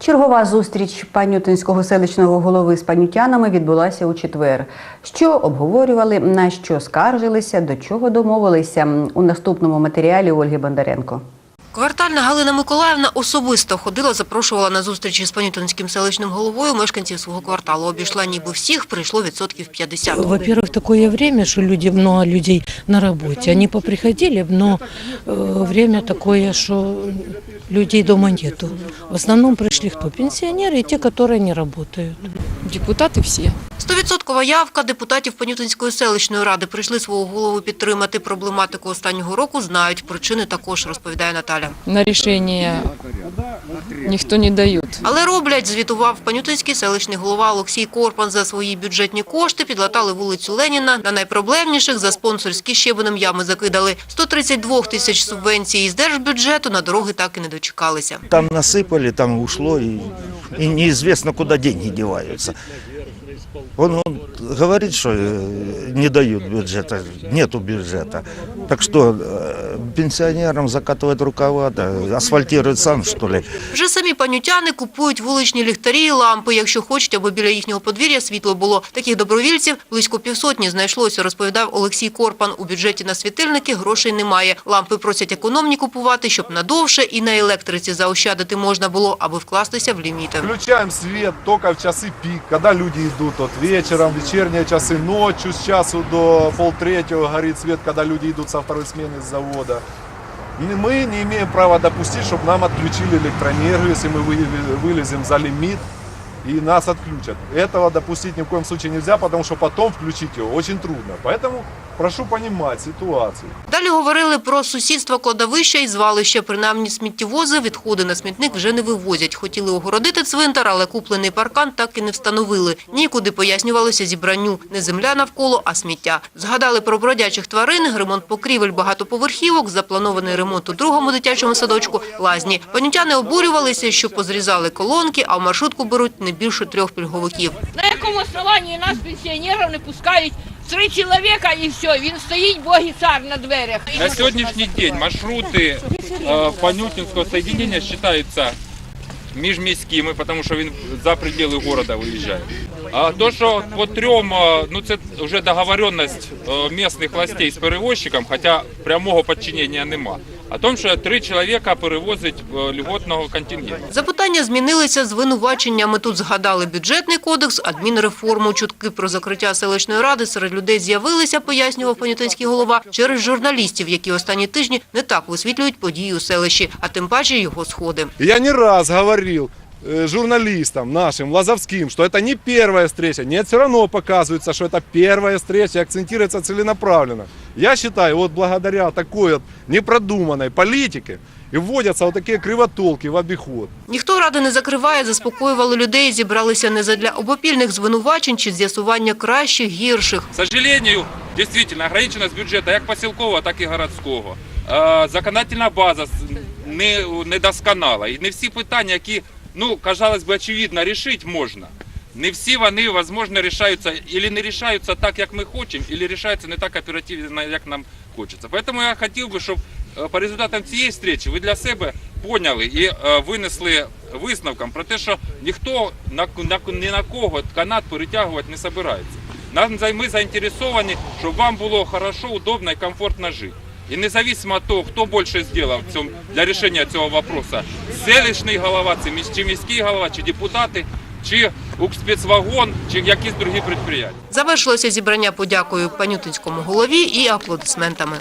Чергова зустріч панютинського селищного голови з панютянами відбулася у четвер. Що обговорювали, на що скаржилися, до чого домовилися у наступному матеріалі Ольги Бондаренко. Квартальна Галина Миколаївна особисто ходила, запрошувала на зустрічі з Панютинським селищним головою мешканців свого кварталу. Обійшла ніби всіх, прийшло відсотків 50. Во-первых, такое время, что люди, много людей на работе. Они поприходили, но э, время такое, что людей дома нету. В основном пришли кто? Пенсионеры и те, которые не работают. Депутаты все. Стовідсоткова явка депутатів Панютинської селищної ради прийшли свого голову підтримати проблематику останнього року. Знають причини також, розповідає Наталя. На решение никто не дает. Але роблять, звітував Панютинський селищний голова Олексій Корпан за свої бюджетні кошти, підлатали вулицю Леніна. На найпроблемніших за спонсорські щебенем ями закидали. 132 тисяч субвенцій із держбюджету на дороги так і не дочекалися. Там насыпали, там ушло, и, и неизвестно, куда деньги деваются. Он, он говорит, что э, не дают бюджета, нету бюджета. Так что э, пенсионерам закатывать рукава, да, асфальтирует сам, что ли. Вже самі панютяни купують вуличні ліхтарі і лампи, якщо хочуть, аби біля їхнього подвір'я світло було. Таких добровільців близько півсотні знайшлося, розповідав Олексій Корпан. У бюджеті на світильники грошей немає. Лампи просять економні купувати, щоб надовше і на електриці заощадити можна було, аби вкластися в ліміти. Включаем свет только в часы пик, когда люди идут вот вечером, вечерние часы, ночью с часу до полтретьего горит свет, когда люди идут со второй смены с завода. Мы не имеем права допустить, чтобы нам отключили электроэнергию, если мы вы- вылезем за лимит и нас отключат. Этого допустить ни в коем случае нельзя, потому что потом включить его очень трудно. Поэтому прошу понимать ситуацию. Далі говорили про сусідство кладовища і звалища. Принаймні сміттєвози відходи на смітник вже не вивозять. Хотіли огородити цвинтар, але куплений паркан так і не встановили. Нікуди пояснювалося зібранню. Не земля навколо, а сміття. Згадали про бродячих тварин, ремонт покрівель багатоповерхівок, запланований ремонт у другому дитячому садочку, лазні. Панютяни обурювалися, що позрізали колонки, а в маршрутку беруть не більше трьох пільговиків. На якому основанні нас, пенсіонерів, не пускають три чоловіка і все, він стоїть боги цар на дверях. На сегодняшний день маршруты э, Понютинского соединения считаются міжміськими, тому що він за пределы города виїжджає. А то, що по трьом, ну це вже договоренность е, місцевих властей з перевозчиком, хоча прямого підчинення нема. А тому, що три чоловіка перевозить е, льготного контингенту. Запитання змінилися звинуваченнями. Тут згадали бюджетний кодекс, адмінреформу. Чутки про закриття селищної ради серед людей з'явилися, пояснював панютинський голова, через журналістів, які останні тижні не так висвітлюють події у селищі, а тим паче його сходи. Я не раз говорил э, журналистам нашим, лазовским, что это не первая встреча. Нет, все равно показывается, что это первая встреча, и акцентируется целенаправленно. Я считаю, вот благодаря такой вот непродуманной политике и вводятся вот такие кривотолки в обиход. Ніхто ради не закриває, заспокоювали людей, зібралися не задля обопільних звинувачень чи з'ясування кращих, гірших. К сожалению, действительно, ограниченность бюджета як поселкового, так і городського. Е, Законодательна база с- не, недосконала. І не всі питання, які, ну, казалось би, очевидно, рішити можна. Не всі вони, возможно, рішаються, або не рішаються так, як ми хочемо, або рішаються не так оперативно, як нам хочеться. Поэтому я хотів би, щоб е, по результатам цієї зустрічі ви для себе поняли і е, винесли висновком про те, що ніхто на, ні на кого канат перетягувати не собирається. Нам ми заінтересовані, щоб вам було хорошо, удобно і комфортно жити. І независимо от того, хто більше сделал цьому, для рішення цього вопроса, селищний голова, це міс- чи міський голова, чи депутати, чи «Укспецвагон», чи якісь другі підприємства. Завершилося зібрання подякою панютинському голові і аплодисментами.